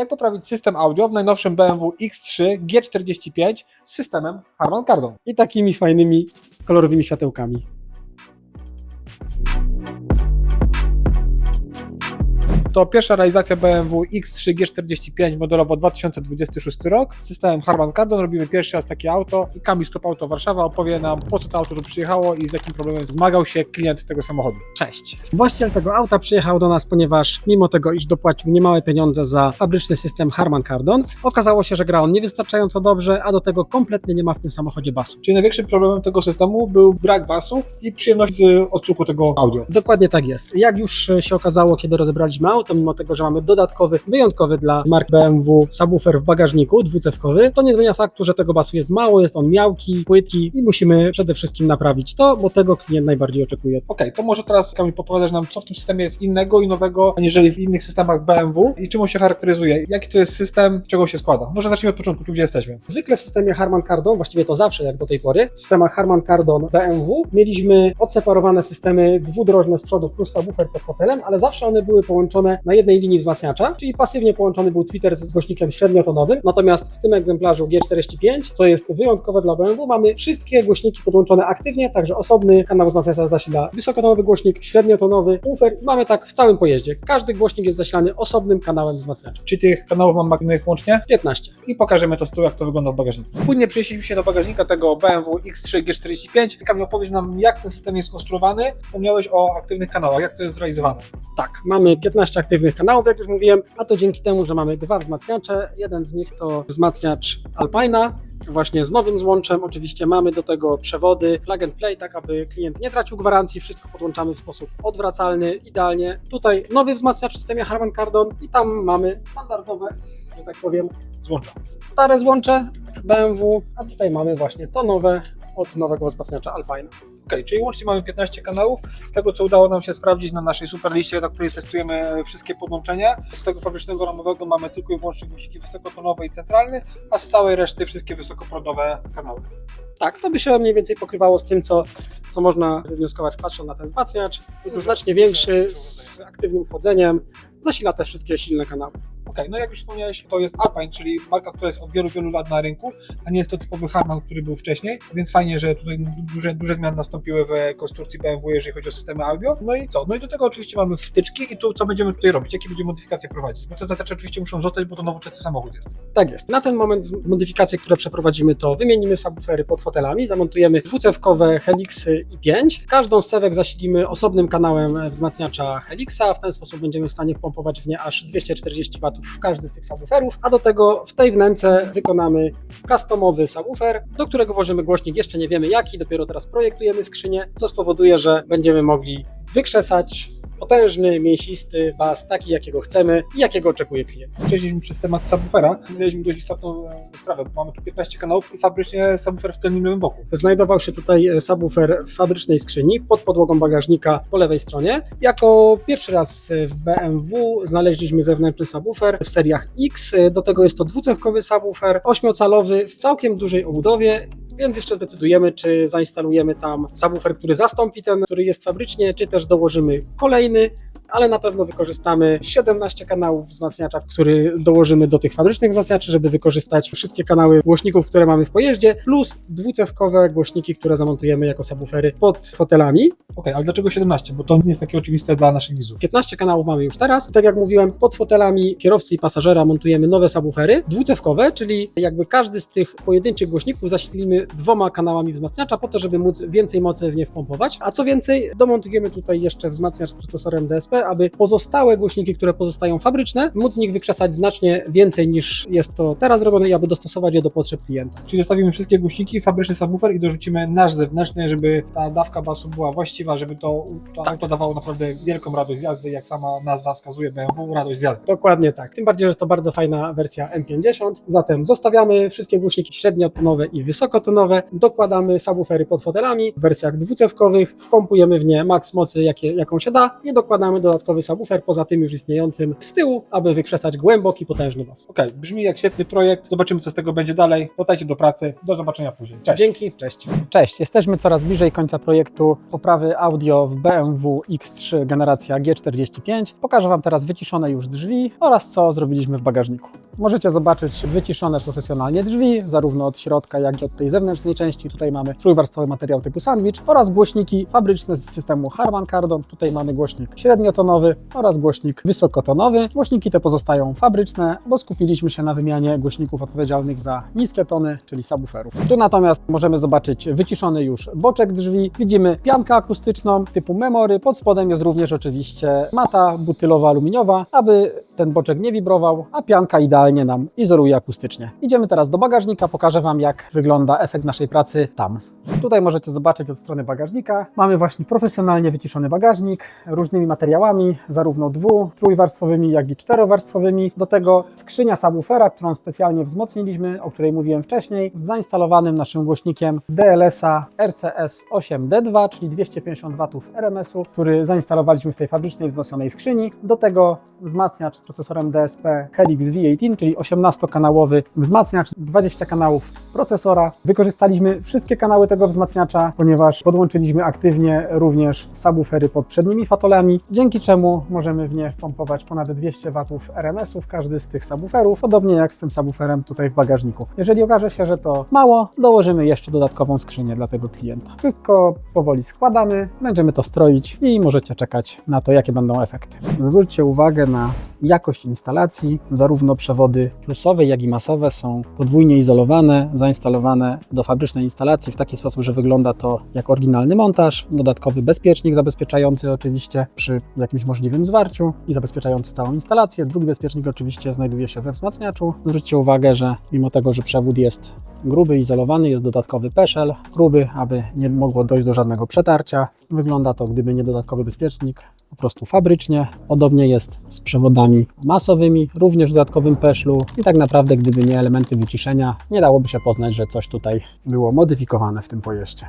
jak poprawić system audio w najnowszym BMW X3 G45 z systemem Harman Kardon. I takimi fajnymi, kolorowymi światełkami. To pierwsza realizacja BMW X3 G45 modelowo 2026 rok. Z systemem Harman Kardon robimy pierwszy raz takie auto i Kamil Stop Auto Warszawa opowie nam po co to auto tu przyjechało i z jakim problemem zmagał się klient tego samochodu. Cześć. Właściciel tego auta przyjechał do nas, ponieważ mimo tego, iż dopłacił niemałe pieniądze za fabryczny system Harman Kardon, okazało się, że gra on niewystarczająco dobrze, a do tego kompletnie nie ma w tym samochodzie basu. Czyli największym problemem tego systemu był brak basu i przyjemność z odsłuchu tego audio. Dokładnie tak jest. Jak już się okazało, kiedy rozebraliśmy auto, mimo tego, że mamy dodatkowy, wyjątkowy dla mark BMW subwoofer w bagażniku, dwucewkowy, to nie zmienia faktu, że tego basu jest mało, jest on miałki, płytki i musimy przede wszystkim naprawić to, bo tego klient najbardziej oczekuje. Okej, to może teraz Kamil popowiadasz nam, co w tym systemie jest innego i nowego, aniżeli w innych systemach BMW i czym on się charakteryzuje, jaki to jest system, czego się składa. Może zacznijmy od początku, tu gdzie jesteśmy. Zwykle w systemie Harman Kardon, właściwie to zawsze jak do tej pory, w systemach Harman Kardon BMW mieliśmy odseparowane systemy dwudrożne z przodu plus subwoofer pod fotelem, ale zawsze one były połączone na jednej linii wzmacniacza, czyli pasywnie połączony był tweeter z głośnikiem średniotonowym. Natomiast w tym egzemplarzu G45, co jest wyjątkowe dla BMW, mamy wszystkie głośniki podłączone aktywnie, także osobny kanał wzmacniacza zasila wysokotonowy głośnik, średniotonowy, woofer. Mamy tak w całym pojeździe. Każdy głośnik jest zasilany osobnym kanałem wzmacniacza. Czy tych kanałów mam aktywnych łącznie? 15. i pokażemy to z tyłu, jak to wygląda w bagażniku. Później przenieśliśmy się do bagażnika tego BMW X3 G45 i Kamil opowiedz nam, jak ten system jest skonstruowany. Wspomniałeś o aktywnych kanałach, jak to jest zrealizowane. Tak, mamy 15 aktywnych kanałów, jak już mówiłem, a to dzięki temu, że mamy dwa wzmacniacze. Jeden z nich to wzmacniacz Alpina, właśnie z nowym złączem. Oczywiście mamy do tego przewody plug and play, tak aby klient nie tracił gwarancji. Wszystko podłączamy w sposób odwracalny, idealnie. Tutaj nowy wzmacniacz w systemie Harman Kardon i tam mamy standardowe, że tak powiem, Złącza. stare złącze BMW, a tutaj mamy właśnie to nowe od nowego wzmacniacza Alpina. Ok, czyli łącznie mamy 15 kanałów. Z tego, co udało nam się sprawdzić na naszej super liście, na której testujemy wszystkie podłączenia, z tego fabrycznego ramowego mamy tylko i wyłącznie guziki wysokotonowy i centralny, a z całej reszty wszystkie wysokoprądowe kanały. Tak, to by się mniej więcej pokrywało z tym, co, co można wywnioskować patrząc na ten wzmacniacz. Znacznie większy, z aktywnym chłodzeniem, zasila te wszystkie silne kanały. Okej, no jak już wspomniałeś, to jest Alpine, czyli marka, która jest od wielu, wielu lat na rynku, a nie jest to typowy Harman, który był wcześniej, więc fajnie, że tutaj duże, duże zmiany nastąpiły w konstrukcji BMW, jeżeli chodzi o systemy audio. No i co? No i do tego oczywiście mamy wtyczki i tu co będziemy tutaj robić, jakie będziemy modyfikacje prowadzić, bo te znaczy oczywiście muszą zostać, bo to nowoczesny samochód jest. Tak jest. Na ten moment modyfikacje, które przeprowadzimy, to wymienimy subwoofery pod fotelami, zamontujemy dwucewkowe Helixy i5. Każdą z cewek zasilimy osobnym kanałem wzmacniacza Helixa. W ten sposób będziemy w stanie wpompować w nie aż 240 W w każdy z tych subwooferów, a do tego w tej wnęce wykonamy customowy subwoofer, do którego włożymy głośnik. Jeszcze nie wiemy jaki, dopiero teraz projektujemy skrzynię, co spowoduje, że będziemy mogli wykrzesać potężny, mięsisty bas, taki jakiego chcemy i jakiego oczekuje klient. Przejdźmy przez temat subwoofera. Mieliśmy dość istotną e, sprawę, bo mamy tu 15 kanałów i fabrycznie subwoofer w tylnym lewym boku. Znajdował się tutaj e, subwoofer w fabrycznej skrzyni pod podłogą bagażnika po lewej stronie. Jako pierwszy raz e, w BMW znaleźliśmy zewnętrzny subwoofer w seriach X. Do tego jest to dwucewkowy subwoofer, ośmiocalowy w całkiem dużej obudowie. Więc jeszcze zdecydujemy, czy zainstalujemy tam subwoofer, który zastąpi ten, który jest fabrycznie, czy też dołożymy kolejny, ale na pewno wykorzystamy 17 kanałów wzmacniacza, który dołożymy do tych fabrycznych wzmacniaczy, żeby wykorzystać wszystkie kanały głośników, które mamy w pojeździe, plus dwucewkowe głośniki, które zamontujemy jako subwoofery pod fotelami. Okej, ale dlaczego 17? Bo to nie jest takie oczywiste dla naszych widzów. 15 kanałów mamy już teraz. Tak jak mówiłem, pod fotelami kierowcy i pasażera montujemy nowe subwoofery dwucewkowe, czyli jakby każdy z tych pojedynczych głośników zasilimy dwoma kanałami wzmacniacza po to, żeby móc więcej mocy w nie wpompować. A co więcej, domontujemy tutaj jeszcze wzmacniacz z procesorem DSP, aby pozostałe głośniki, które pozostają fabryczne, móc z nich wykrzesać znacznie więcej niż jest to teraz robione i aby dostosować je do potrzeb klienta. Czyli zostawimy wszystkie głośniki, fabryczny subwoofer i dorzucimy nasz zewnętrzny, żeby ta dawka basu była właściwa, żeby to, to auto dawało naprawdę wielką radość z jazdy, jak sama nazwa wskazuje BMW, radość z jazdy. Dokładnie tak. Tym bardziej, że to bardzo fajna wersja M50. Zatem zostawiamy wszystkie głośniki średniotonowe i wysokotonowe, dokładamy subwoofery pod fotelami w wersjach dwucewkowych, wpompujemy w nie maks mocy, jakie, jaką się da i dokładamy do dodatkowy subwoofer poza tym już istniejącym z tyłu, aby wykrzesać głęboki, potężny bas. Okej, brzmi jak świetny projekt. Zobaczymy, co z tego będzie dalej. Wracajcie do pracy. Do zobaczenia później. Cześć. Dzięki, cześć. Cześć, jesteśmy coraz bliżej końca projektu poprawy audio w BMW X3 generacja G45. Pokażę Wam teraz wyciszone już drzwi oraz co zrobiliśmy w bagażniku. Możecie zobaczyć wyciszone profesjonalnie drzwi, zarówno od środka, jak i od tej zewnętrznej części. Tutaj mamy trójwarstwowy materiał typu sandwich oraz głośniki fabryczne z systemu Harman Kardon. Tutaj mamy głośnik średniotonowy oraz głośnik wysokotonowy. Głośniki te pozostają fabryczne, bo skupiliśmy się na wymianie głośników odpowiedzialnych za niskie tony, czyli subwooferów. Tu natomiast możemy zobaczyć wyciszony już boczek drzwi. Widzimy piankę akustyczną typu memory. Pod spodem jest również oczywiście mata butylowo-aluminiowa, aby ten boczek nie wibrował, a pianka idealnie nam izoluje akustycznie. Idziemy teraz do bagażnika, pokażę Wam jak wygląda efekt naszej pracy tam. Tutaj możecie zobaczyć od strony bagażnika. Mamy właśnie profesjonalnie wyciszony bagażnik różnymi materiałami, zarówno dwu, trójwarstwowymi, jak i czterowarstwowymi. Do tego skrzynia subwoofera, którą specjalnie wzmocniliśmy, o której mówiłem wcześniej, z zainstalowanym naszym głośnikiem DLS-a RCS 8D2, czyli 250 W RMS-u, który zainstalowaliśmy w tej fabrycznej wzmocnionej skrzyni. Do tego wzmacniacz z procesorem DSP Helix V18, czyli 18-kanałowy wzmacniacz, 20 kanałów procesora. Wykorzystaliśmy wszystkie kanały tego wzmacniacza, ponieważ podłączyliśmy aktywnie również subwoofery pod przednimi fatolami, dzięki czemu możemy w nie wpompować ponad 200 W RMS-ów każdy z tych subwooferów, podobnie jak z tym subwooferem tutaj w bagażniku. Jeżeli okaże się, że to mało, dołożymy jeszcze dodatkową skrzynię dla tego klienta. Wszystko powoli składamy, będziemy to stroić i możecie czekać na to, jakie będą efekty. Zwróćcie uwagę na jakość instalacji. Zarówno przewody plusowe, jak i masowe są podwójnie izolowane, zainstalowane do fabrycznej instalacji w taki sposób, że wygląda to jak oryginalny montaż. Dodatkowy bezpiecznik zabezpieczający oczywiście przy jakimś możliwym zwarciu i zabezpieczający całą instalację. Drugi bezpiecznik oczywiście znajduje się we wzmacniaczu. Zwróćcie uwagę, że mimo tego, że przewód jest gruby, izolowany, jest dodatkowy peszel, gruby, aby nie mogło dojść do żadnego przetarcia. Wygląda to, gdyby nie dodatkowy bezpiecznik, po prostu fabrycznie. Podobnie jest z przewodami masowymi, również w dodatkowym peszlu i tak naprawdę, gdyby nie elementy wyciszenia, nie dałoby się poznać, że coś tutaj było modyfikowane w tym pojeździe.